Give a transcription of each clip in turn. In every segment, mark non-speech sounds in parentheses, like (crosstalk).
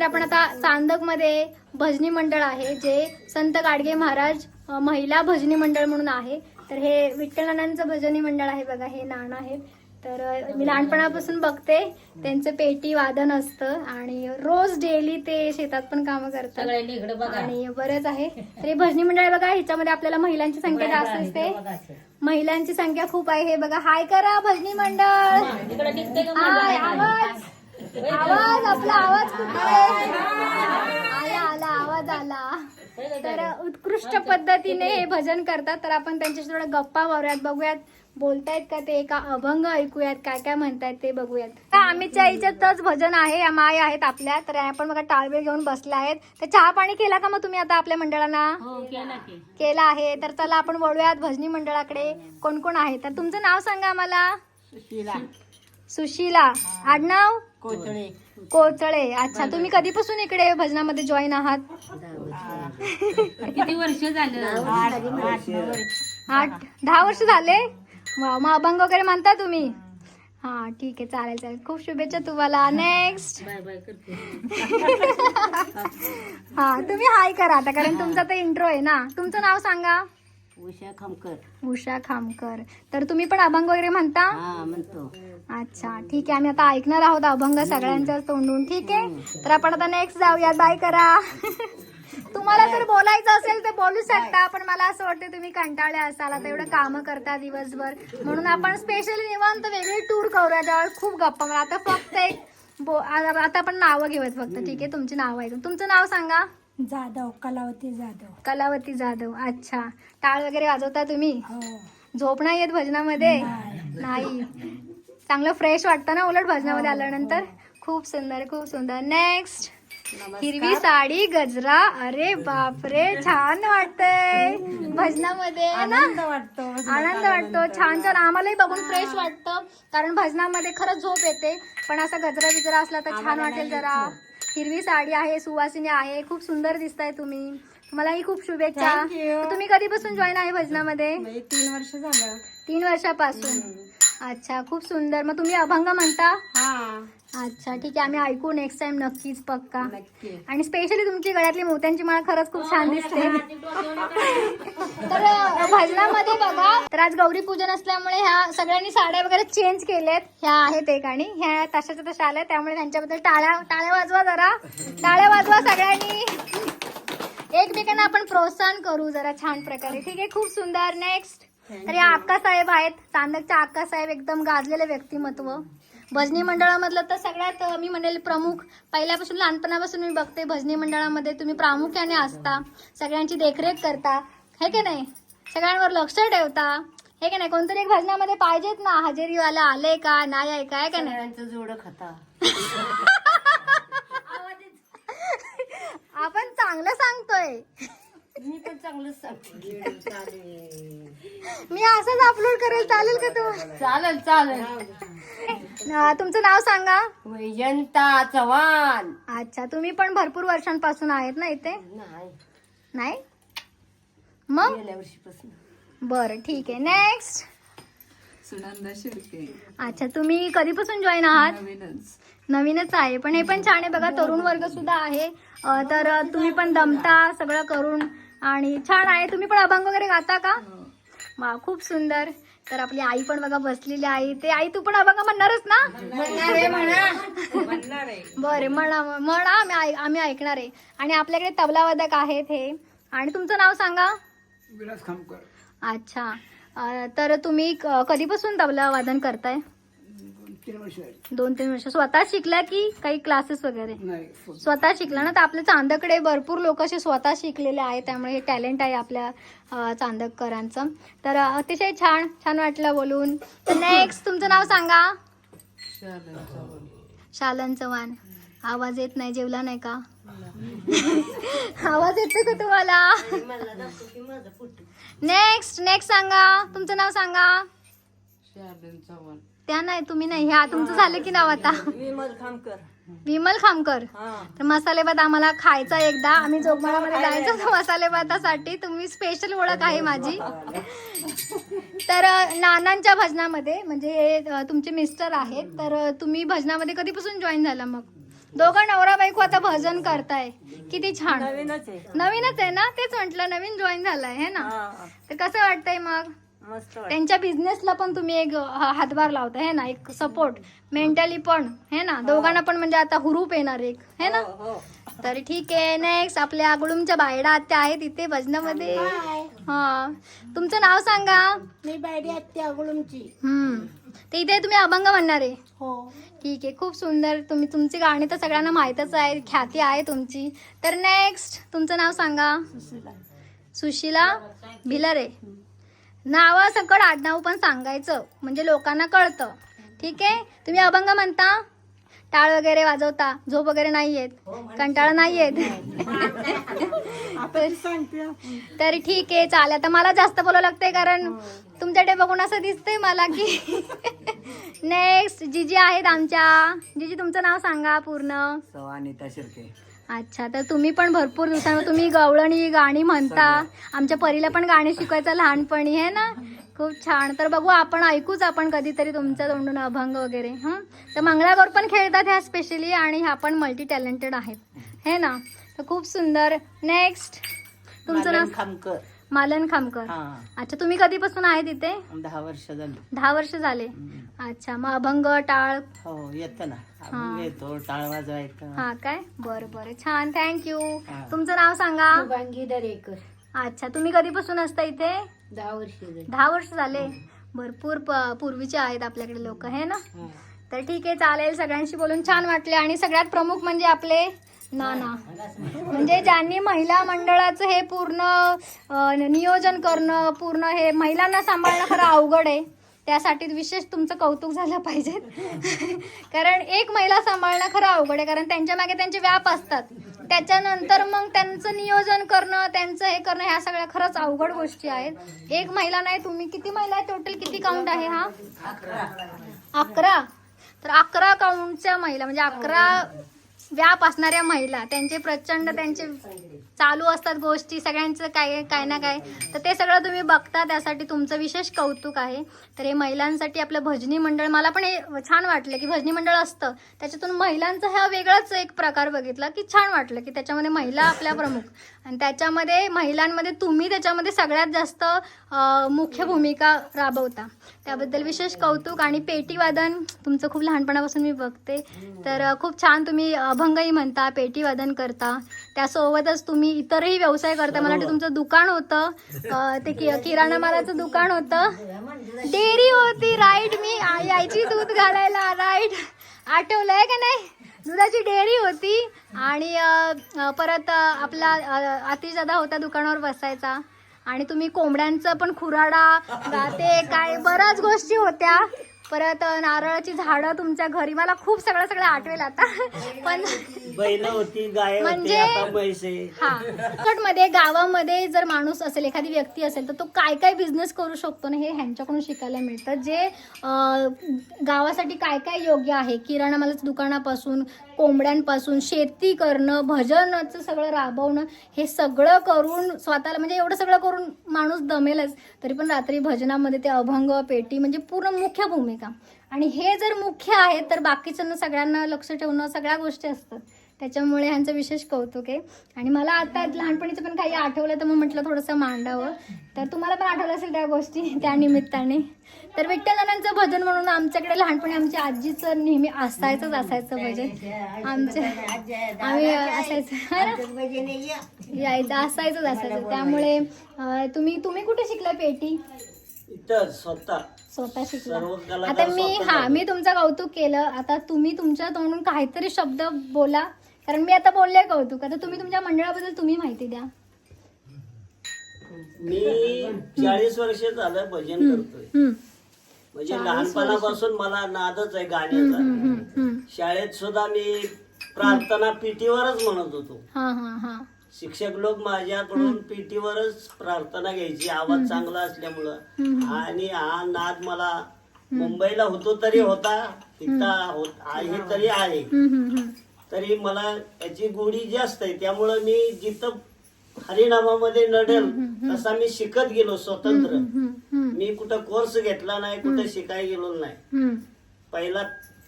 तर आपण आता चांदकमध्ये भजनी मंडळ आहे जे संत गाडगे महाराज महिला भजनी मंडळ म्हणून आहे. तर हे विठ्ठल नानांचं भजनी मंडळ आहे बघा हे नाणं आहेत. तर मी लहानपणापासून बघते त्यांचं पेटी वादन असतं आणि रोज डेली ते शेतात पण कामं करतात. आणि बरंच आहे. तर हे भजनी मंडळ आहे बघा ह्याच्यामध्ये आपल्याला महिलांची संख्या जास्त असते महिलांची संख्या खूप आहे हे बघा. हाय करा भजनी मंडळ इकडे निघते का हाय आवाज आवाज आपला आवाज कुठे आला आला आवाज आला. तर उत्कृष्ट पद्धतीने हे भजन करतात. तर आपण त्यांच्याशी थोडं गप्पा मारूयात बघूयात. बोलतायत का ते एका अभंग ऐकूयात काय काय म्हणतायत ते बघूयात. तर आम्हीच्या याच्यातच भजन आहे या माय आहेत आपल्या. तर आपण बघा टाळबीळ घेऊन बसल्या आहेत. तर चहा पाणी केला का मग तुम्ही आता आपल्या मंडळांना? हो केला आहे. तर चला आपण वळूयात भजनी मंडळाकडे. कोण कोण आहे? तर तुमचं नाव सांगा मला सुशीला आडनाव? कोथळे कोचळे अच्छा तुम्ही कधीपासून इकडे भजनामध्ये जॉईन आहात? किती वर्ष झालं? आठ दहा वर्ष झाले? वा, मग अभंग वगैरे म्हणता तुम्ही? हा ठीक आहे चालेल चालेल. खूप शुभेच्छा तुम्हाला. नेक्स्ट बाय बाय करते. (laughs) हा तुम्ही हाय करा आता कारण तुमचा तर इंट्रो आहे ना. तुमचं नाव सांगा. उषा खामकर. उषा खामकर. तर तुम्ही पण अभंग वगैरे म्हणता? हा म्हणतो. अच्छा ठीक आहे. आम्ही आता ऐकणार आहोत अभंग सगळ्यांच्या तोंडून ठीक आहे? तर आपण आता नेक्स्ट जाऊयात. बाय करा. (laughs) तुम्हाला जर बोलायचं असेल तर बोलू शकता पण मला असं वाटतं तुम्ही कंटाळले असाल. आता एवढं कामं करता दिवसभर. म्हणून आपण स्पेशली निवांत वेगळी टूर करूया. त्यावर खूप गप्पा मारू. आता फक्त एक बो आता आपण नावं घेऊयात फक्त. ठीक आहे? तुमची नावं ऐकून तुमचं नाव सांगा. जाधव कलावती जाधव. कलावती जाधव. अच्छा. टाळ वगैरे वाजवता तुम्ही? हो. झोप नाही येत भजनामध्ये? नाही. चांगलं फ्रेश वाटतं ना उलट भजनामध्ये आल्यानंतर? खूप सुंदर खूप सुंदर. नेक्स्ट हिरवी साडी गजरा. अरे बापरे छान वाटतंय. भजनामध्ये ना? आनंद वाटतो आनंद वाटतो. छान छान. आम्हालाही बघून फ्रेश वाटतं. कारण भजनामध्ये खरंच झोप येते. पण असा गजरा बिजरा असला तर छान वाटेल जरा. हिरवी साडी आहे सुवासिनी आहे. खूप सुंदर दिसताय तुम्ही. तुम्हालाही खूप शुभेच्छा. Thank you. तुम्ही कधीपासून जॉईन आहे भजनामध्ये? तीन वर्ष झालं. तीन वर्षापासून. अच्छा खूप सुंदर. मग तुम्ही अभंग म्हणता? हा. अच्छा ठीक आहे. आम्ही ऐकू नेक्स्ट टाइम नक्कीच पक्का. नक्की. आणि स्पेशली तुमची गळ्यातली मोत्यांची माळ खरंच खूप छान दिसते. (laughs) तर भजनामध्ये बघा तर आज गौरी पूजन असल्यामुळे ह्या सगळ्यांनी साड्या वगैरे चेंज केल्यात. ह्या आहेत एक आणि. ह्या तशाच्या तशा आल्या. त्यामुळे त्यांच्याबद्दल टाळ्या टाळ्या वाजवा जरा. टाळ्या वाजवा सगळ्यांनी. एकमेकांना आपण प्रोत्साहन करू जरा छान प्रकारे. ठीक आहे? खूप सुंदर. नेक्स्ट तर या अक्का साहेब आहेत. चांदकच्या अक्का साहेब एकदम गाजलेले व्यक्तिमत्व. भजनी मंडळामधलं तर सगळ्यात मी म्हणेल प्रमुख. पहिल्यापासून लहानपणापासून मी बघते भजनी मंडळामध्ये. तुम्ही प्रामुख्याने असता. सगळ्यांची देखरेख करता. हे की नाही? सगळ्यांवर लक्ष ठेवता. हे की नाही? कोणतरी एक भजनामध्ये पाहिजेत ना. हजेरीवाला आले का? नाही आहे का? हे का नाही? जोड खाता. (laughs) आपण चांगलं सांगतोय. चांगलंच सांगते मी असंच अपलोड करेल चालेल का तू? चालेल चालेल. अं, तुमचं नाव सांगा. वैजंता चव्हाण. अच्छा तुम्ही पण भरपूर वर्षांपासून आहेत ना इथे? नाही. नाही? मग? गेल्या वर्षीपासून. बरं ठीक आहे. नेक्स्ट सुनंदा शिर्के. अच्छा तुम्ही कधीपासून जॉईन आहात? नवीनच. नवीनच आहे पण हे पण छान आहे. बघा तरुण वर्ग सुद्धा आहे. अं, तर तुम्ही पण दमता सगळं करून. आणि छान आहे. तुम्ही पण अभंग वगैरे गाता का? वा खूप सुंदर. तर आपली आई पण बघा बसलेली आई ते आई तू पण अभंग म्हणणारच ना? बरे म्हणा म्हणा आम्ही आम्ही ऐकणार आहे. आणि आपल्याकडे तबलावादक आहेत हे. आणि तुमचं नाव सांगा? विलास खामकर. अच्छा. तर तुम्ही क- कधीपासून तबला वादन करताय? तीन वर्ष दोन तीन वर्ष. स्वतः शिकला की काही क्लासेस वगैरे? नाही स्वतः शिकला ना? तर आपल्या चांदकडे भरपूर लोक असे स्वतः शिकलेले आहेत त्यामुळे हे टॅलेंट आहे आपल्या चांदककरांचं तर अतिशय छान छान वाटलं बोलून. तर नेक्स्ट तुमचं नाव सांगा. शालन चव्हाण. आवाज येत नाही जेवला नाही का? आवाज येतो का तुम्हाला? नेक्स्ट नेक्स्ट सांगा. तुमचं नाव सांगा. चव्हाण. त्या नाही तुम्ही नाही. ह्या तुमचं झालं की नाव आता? विमल खामकर. विमल खामकर? तर मसाले भात आम्हाला खायचा एकदा. आम्ही जोगमाळामध्ये जायचं मसाले भातासाठी तुम्ही स्पेशल ओळख आहे माझी. तर नानांच्या भजनामध्ये म्हणजे हे तुमचे मिस्टर आहेत. तर तुम्ही भजनामध्ये कधीपासून जॉईन झाला मग? दोघं नवरा बायको आता भजन करताय. किती छान. नवीनच आहे. नवीनच आहे ना? तेच म्हंटल नवीन जॉईन झालाय है ना? हा. तर कसं वाटतंय मग? मस्त. त्यांच्या बिझनेसला पण तुम्ही एक हा- हातभार लावता है ना एक सपोर्ट मेंटली पण है ना दोघांना पण म्हणजे आता हुरूप येणार एक है ना? हो, हो. तर ठीक आहे नेक्स्ट आपल्या गुळुमच्या बायडा आत्या आहेत इथे भजनामध्ये हा. तुमचं नाव सांगा. मी बायडी आत्या अगुळूमची हम्म. ते इथे तुम्ही अभंग म्हणणार आहे. हो. ठीक आहे खूप सुंदर. तुम्ही तुमची गाणी तर सगळ्यांना माहीतच आहे ख्याती आहे तुमची. तर नेक्स्ट तुमचं नाव सांगा. सुशिला भिलरे. नावासकट आडनाव पण सांगायचं म्हणजे लोकांना कळतं. ठीक आहे? तुम्ही अभंग म्हणता? टाळ वगैरे वाजवता? झोप वगैरे नाही येत? कंटाळा नाही येत? तर ठीक आहे चालेल. आता मला जास्त बोलावं लागतंय कारण तुमच्याकडे बघून असं दिसतंय मला की (laughs) नेक्स्ट जिजी आहेत आमच्या. जिजी तुमचं नाव सांगा पूर्ण. अनिता शिर्के. अच्छा तर तुम्ही पण भरपूर दिवसांवर तुम्ही गवळणी गाणी म्हणता. आमच्या परीला पण गाणी शिकवायचं लहानपणी आहे ना? खूप छान. तर बघू आपण ऐकूच आपण कधीतरी तुमच्या तोंडून अभंग वगैरे हं? तर मंगळागौर पण खेळतात ह्या स्पेशली आणि ह्या पण मल्टी टॅलेंटेड आहेत. हे ना? तर खूप सुंदर. नेक्स्ट तुमचं नाव? खामकर. मालन खामकर हा. अच्छा तुम्ही कधीपासून आहेत इथे दहा वर्ष झाली. दहा वर्ष झाले. अच्छा मग अभंग टाळ? हो येतं ना. हा. आपण येतो टाळ वाजवायचं. हा काय? बरं बरं. छान थँक्यू हा. तुमचं नाव सांगा. शुभांगी दरेकर. अच्छा तुम्ही कधीपासून असता इथे? दहा वर्ष झाली. दहा वर्ष झाले. भरपूर प- पूर्वीचे आहेत आपल्याकडे लोक हे ना? तर ठीक आहे चालेल. सगळ्यांशी बोलून छान वाटले. आणि सगळ्यात प्रमुख म्हणजे आपले ना ना. म्हणजे ज्यांनी महिला मंडळाचं हे पूर्ण नियोजन करणं पूर्ण हे महिलांना सांभाळणं खरं अवघड आहे. त्यासाठी विशेष तुमचं कौतुक झालं पाहिजे. कारण एक महिला सांभाळणं खरं अवघड आहे कारण त्यांच्या मागे त्यांचे व्याप असतात. त्याच्यानंतर मग त्यांचं नियोजन करणं त्यांचं हे करणं ह्या सगळ्या खरंच अवघड गोष्टी आहेत. एक महिला नाही तुम्ही किती महिला आहे टोटल किती काउंट आहे हा? अकरा. तर अकरा काउंटच्या महिला म्हणजे अकरा व्याप असणाऱ्या महिला त्यांचे प्रचंड त्यांचे चालू असतात गोष्टी सगळ्यांचं काय काय ना काय. तर ते सगळं तुम्ही बघता त्यासाठी तुमचं विशेष कौतुक आहे. तर हे महिलांसाठी आपलं भजनी मंडळ मला पण हे छान वाटलं की भजनी मंडळ असतं. त्याच्यातून महिलांचा हा वेगळाच एक प्रकार बघितला की छान वाटलं की त्याच्यामध्ये महिला आपल्या प्रमुख. आणि त्याच्यामध्ये महिलांमध्ये तुम्ही त्याच्यामध्ये सगळ्यात जास्त मुख्य भूमिका राबवता. त्याबद्दल विशेष कौतुक आणि पेटीवादन तुमचं खूप लहानपणापासून मी बघते. तर खूप छान तुम्ही अभंगही म्हणता पेटीवादन करता. त्यासोबतच तुम्ही इतरही व्यवसाय करता. मला वाटतं तुमचं दुकान होतं. अं, ते कि- किराणा मालाचं दुकान होतं. डेअरी होती राईट मी आ- यायची दूध घालायला. राईट आठवलंय का नाही? दुधाची डेअरी होती. आणि अं, अं, परत अं, आपला अतिश होता दुकानावर बसायचा. आणि तुम्ही कोंबड्यांचं पण खुराडा गा- ते काय बऱ्याच गोष्टी होत्या. परत नारळाची झाडं तुमच्या घरी. मला खूप सगळं सगळं आठवेल आता. (laughs) पण बैल होती गाय म्हणजे- हा. मध्ये गावामध्ये जर माणूस असेल एखादी व्यक्ती असेल तर तो काय काय बिझनेस करू शकतो ना हे ह्यांच्याकडून शिकायला मिळतं. जे गावासाठी काय काय योग्य आहे? किराणा मालाच्या दुकानापासून कोंबड्यांपासून शेती करणं भजनाचं सगळं राबवणं हे सगळं करून स्वतःला म्हणजे एवढं सगळं करून माणूस दमेलच. तरी पण रात्री भजनामध्ये ते अभंग पेटी म्हणजे पूर्ण मुख्य भूमिका. आणि हे जर मुख्य आहे तर बाकीच्यांना सगळ्यांना लक्ष ठेवणं सगळ्या गोष्टी असतात. त्याच्यामुळे ह्यांचं विशेष कौतुक आहे. आणि मला आता लहानपणीचं पण काही आठवलं तर मग म्हटलं थोडंसं मांडावं. तर तुम्हाला पण आठवलं असेल त्या गोष्टी त्या निमित्ताने. तर विठ्ठलांचं भजन म्हणून आमच्याकडे लहानपणी आमच्या आजीचं नेहमी असायचंच असायचं भजन. आमच्या आम्ही असायचं? यायचं असायचंच असायचं त्यामुळे तुम्ही तुम्ही कुठे शिकला पेटी? इतर स्वतः स्वतः शिकला. सर्व कलाकार आता मी स्वतः हा मी तुमचं कौतुक केलं. आता तुम्ही तुमच्या तोंडून काहीतरी शब्द बोला. कारण मी आता बोलले कौतुक. आता तुम्ही तुमच्या मंडळाबद्दल तुम्ही माहिती द्या. मी चाळीस वर्ष झालं भजन करतोय. हम्म, म्हणजे लहानपणापासून मला नादच आहे गाण्याचा. हम्म, हम्म. शाळेत सुद्धा मी प्रार्थना पीटीवरच म्हणत होतो. हा हा हा. शिक्षक लोक माझ्याकडून पीटीवरच प्रार्थना घ्यायची. आवाज चांगला असल्यामुळं. आणि हा नाद मला मुंबईला होतो तरी होता. तिथं होत आहे तरी आहे. तरी मला याची गोडी जास्त आहे. त्यामुळं मी जिथं हरिनामामध्ये नडेल तसा मी शिकत गेलो स्वतंत्र. मी कुठं कोर्स घेतला नाही कुठं शिकाय गेलो नाही. पहिला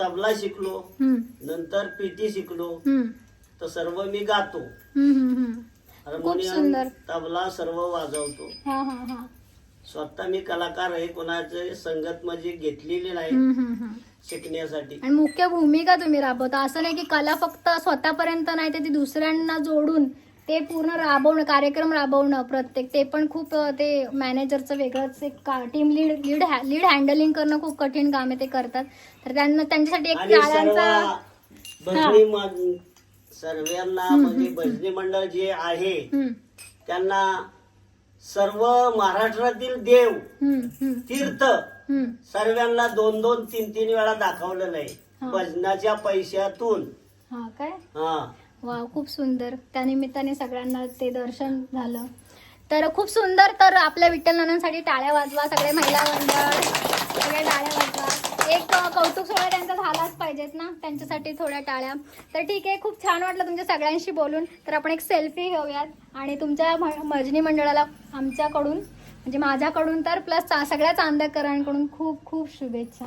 तबला शिकलो नंतर पीटी शिकलो. तर सर्व मी गातो. हम्म, हम्म, हम्म. हार्मोनियम सुंदर. तबला सर्व वाजवतो. हा हा हा. स्वतः मी कलाकार आहे कोणाचे संगत म्हणजे घेतलेली नाही. हम्म, हम्म, हम्म. शिकण्यासाठी. आणि मुख्य भूमिका तुम्ही राबवता. असं नाही की कला फक्त स्वतःपर्यंत नाही तर ती दुसऱ्यांना जोडून ते पूर्ण राबवणं कार्यक्रम राबवणं प्रत्येक. ते पण खूप अं, ते मॅनेजरचं वेगळंच एक team lead lead lead handling करणं खूप कठीण काम आहे ते करतात. तर त्यांना त्यांच्यासाठी एक आणि सर्व टाळ्यांचा भजनी मन- सर्वांना म्हणजे भजनी मंडळ जे आहे त्यांना सर्व महाराष्ट्रातील देव तीर्थ. सर्वांना दोन दोन तीन तीन वेळा दाखवलेलं आहे. भजनाच्या पैशातून. हा काय? हा. वा खूप सुंदर. त्यानिमित्ताने सगळ्यांना ते दर्शन झालं. तर खूप सुंदर तर आपल्या विठ्ठल नानांसाठी टाळ्या वाजवा सगळे महिला मंडळ सगळे टाळ्या वाजवा. एक कौतुक सोहळा त्यांचा झालाच पाहिजेत ना त्यांच्यासाठी थोड्या टाळ्या. तर ठीक आहे खूप छान वाटलं तुमच्या सगळ्यांशी बोलून. तर आपण एक सेल्फी घेऊयात. आणि तुमच्या मजनी मंडळाला आमच्याकडून म्हणजे माझ्याकडून तर प्लस सगळ्या चांदकरांकडून खूप खूप शुभेच्छा.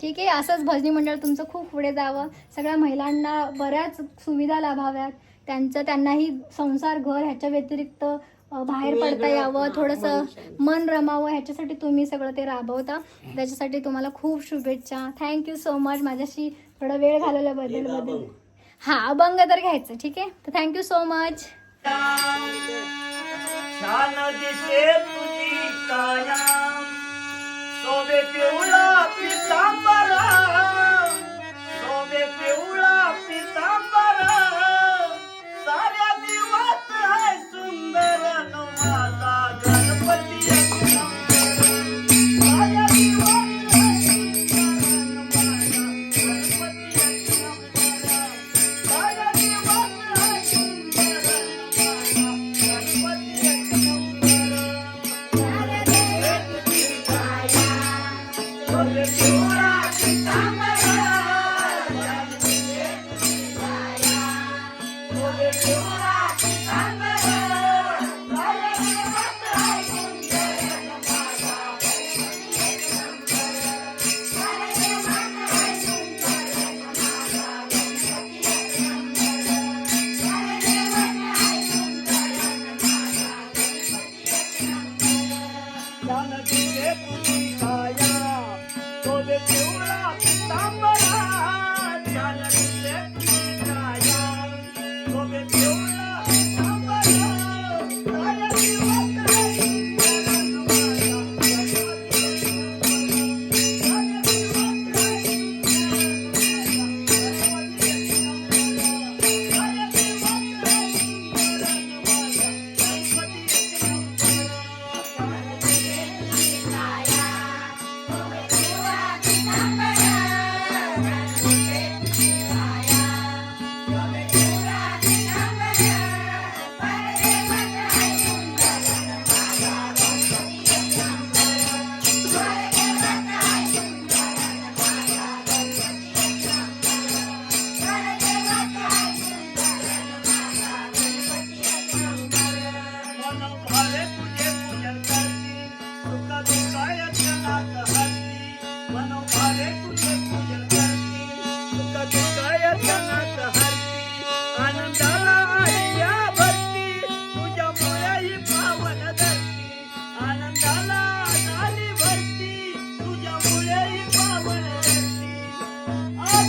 ठीक आहे असंच भजनी मंडळ तुमचं खूप पुढे जावं. सगळ्या महिलांना बऱ्याच सुविधा लाभाव्यात. त्यांचं त्यांनाही संसार घर ह्याच्या व्यतिरिक्त बाहेर पडता यावं थोडंसं मन रमावं ह्याच्यासाठी तुम्ही सगळं ते राबवता. त्याच्यासाठी तुम्हाला खूप शुभेच्छा. थँक्यू सो मच माझ्याशी थोडा वेळ घालवल्याबद्दल बद्दल. हा अभंग तर घ्यायचं ठीक आहे? तर थँक्यू सो मच छान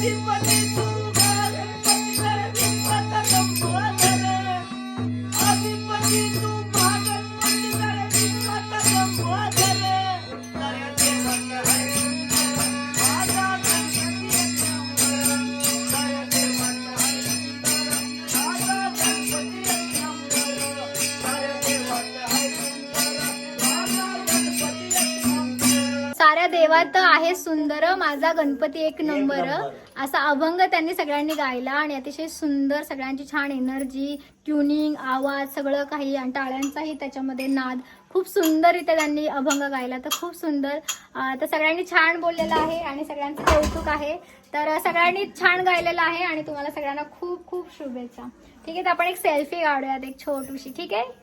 Everybody देवात आहे सुंदर माझा गणपती एक नंबर. असा अभंग त्यांनी सगळ्यांनी गायला आणि अतिशय सुंदर सगळ्यांची छान एनर्जी ट्युनिंग आवाज सगळं काही आणि टाळ्यांचाही त्याच्यामध्ये नाद. खूप सुंदररित्या त्यांनी अभंग गायला तर खूप सुंदर. तर सगळ्यांनी छान बोललेलं आहे आणि सगळ्यांचं कौतुक आहे. तर सगळ्यांनी छान गायलेलं आहे आणि तुम्हाला सगळ्यांना खूप खूप शुभेच्छा. ठीक आहे तर आपण एक सेल्फी काढूयात एक छोटूशी. ठीक आहे?